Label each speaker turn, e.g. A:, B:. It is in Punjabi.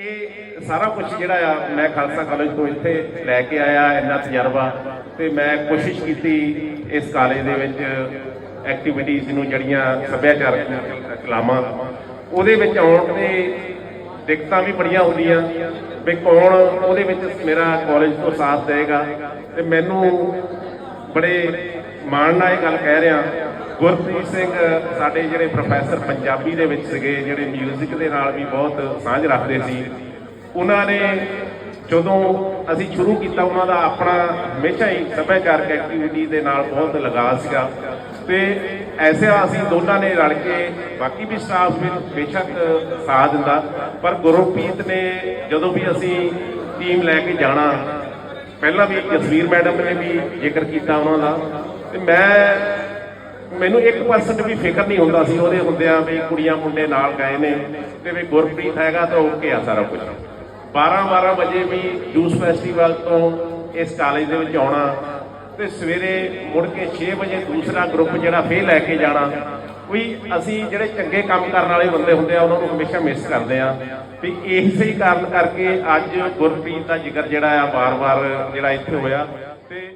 A: ਇਹ ਸਾਰਾ ਕੁਝ ਜਿਹੜਾ ਆ, ਮੈਂ ਖਾਲਸਾ ਕਾਲਜ ਤੋਂ ਇੱਥੇ ਲੈ ਕੇ ਆਇਆ, ਇੰਨਾ ਤਜਰਬਾ ਤੇ ਮੈਂ ਕੋਸ਼ਿਸ਼ ਕੀਤੀ ਇਸ ਕਾਲਜ ਦੇ ਵਿੱਚ ਐਕਟੀਵਿਟੀਜ਼ ਨੂੰ ਜਿਹੜੀਆਂ ਸੱਭਿਆਚਾਰਕ ਕਲਾਮਾਂ ਉਹਦੇ ਵਿੱਚ ਆਉਣ ਤੇ ਦਿੱਕਤਾਂ ਵੀ ਬੜੀਆਂ ਹੁੰਦੀਆਂ ਵੀ ਕੌਣ ਉਹਦੇ ਵਿੱਚ ਮੇਰਾ ਕਾਲਜ ਤੋਂ ਸਾਥ ਦੇਗਾ ਤੇ ਮੈਨੂੰ ਬੜੇ ਮਾਣ ਨਾਲ ਇਹ ਗੱਲ ਕਹਿ ਰਿਹਾ ਗੁਰਪ੍ਰੀਤ ਸਿੰਘ ਸਾਡੇ ਜਿਹੜੇ ਪ੍ਰੋਫੈਸਰ ਪੰਜਾਬੀ ਦੇ ਵਿੱਚ ਸੀਗੇ, ਜਿਹੜੇ 뮤직 ਦੇ ਨਾਲ ਵੀ ਬਹੁਤ ਸਾਂਝ ਰੱਖਦੇ ਸੀ। ਉਹਨਾਂ ਨੇ ਜਦੋਂ ਅਸੀਂ ਸ਼ੁਰੂ ਕੀਤਾ, ਉਹਨਾਂ ਦਾ ਆਪਣਾ ਹਮੇਸ਼ਾ ਹੀ ਸੱਭਿਆਚਾਰਕ ਐਕਟੀਵਿਟੀ ਦੇ ਨਾਲ ਬਹੁਤ ਲਗਾਅ ਸੀਗਾ। ਤੇ ਐਸੇ ਅਸੀਂ ਦੋਨਾਂ ਨੇ ਰਲ ਕੇ ਬਾਕੀ ਵੀ ਸਟਾਫ ਵੀ ਬੇਸ਼ੱਕ ਸਾਥ ਦਿੰਦਾ। ਪਰ ਗੁਰਪ੍ਰੀਤ ਨੇ ਜਦੋਂ ਵੀ ਅਸੀਂ ਟੀਮ ਲੈ ਕੇ ਜਾਣਾ, ਪਹਿਲਾਂ ਵੀ ਜਸਵੀਰ ਮੈਡਮ ਨੇ ਵੀ ਜ਼ਿਕਰ ਕੀਤਾ ਉਹਨਾਂ ਦਾ। ਤੇ ਮੈਂ ਮੈਨੂੰ 1% ਵੀ ਫਿਕਰ ਨਹੀਂ ਹੁੰਦਾ ਸੀ ਉਹਦੇ ਹੁੰਦਿਆਂ ਵੀ ਕੁੜੀਆਂ ਮੁੰਡੇ ਨਾਲ ਗਏ ਨੇ ਤੇ ਵੀ ਗੁਰਪ੍ਰੀਤ ਹੈਗਾ ਤਾਂ ਓਕੇ ਆ ਸਾਰਾ ਕੁਝ 12 12 ਵਜੇ ਵੀ ਜੂਸ ਫੈਸਟੀਵਲ ਤੋਂ ਇਸ ਕਾਲਜ ਦੇ ਵਿੱਚ ਆਉਣਾ ਤੇ ਸਵੇਰੇ ਮੁੜ ਕੇ 6 ਵਜੇ ਦੂਸਰਾ ਗਰੁੱਪ ਜਿਹੜਾ ਫੇਰ ਲੈ ਕੇ ਜਾਣਾ। ਕੋਈ ਅਸੀਂ ਜਿਹੜੇ ਚੰਗੇ ਕੰਮ ਕਰਨ ਵਾਲੇ ਬੰਦੇ ਹੁੰਦੇ ਆ, ਉਹਨਾਂ ਨੂੰ ਹਮੇਸ਼ਾ ਮਿਸ ਕਰਦੇ ਆ। ਵੀ ਇਸੇ ਹੀ ਕਾਰਨ ਕਰਕੇ ਅੱਜ ਗੁਰਪ੍ਰੀਤ ਦਾ ਜ਼ਿਕਰ ਜਿਹੜਾ ਆ ਵਾਰ-ਵਾਰ ਜਿਹੜਾ ਇੱਥੇ ਹੋਇਆ ਤੇ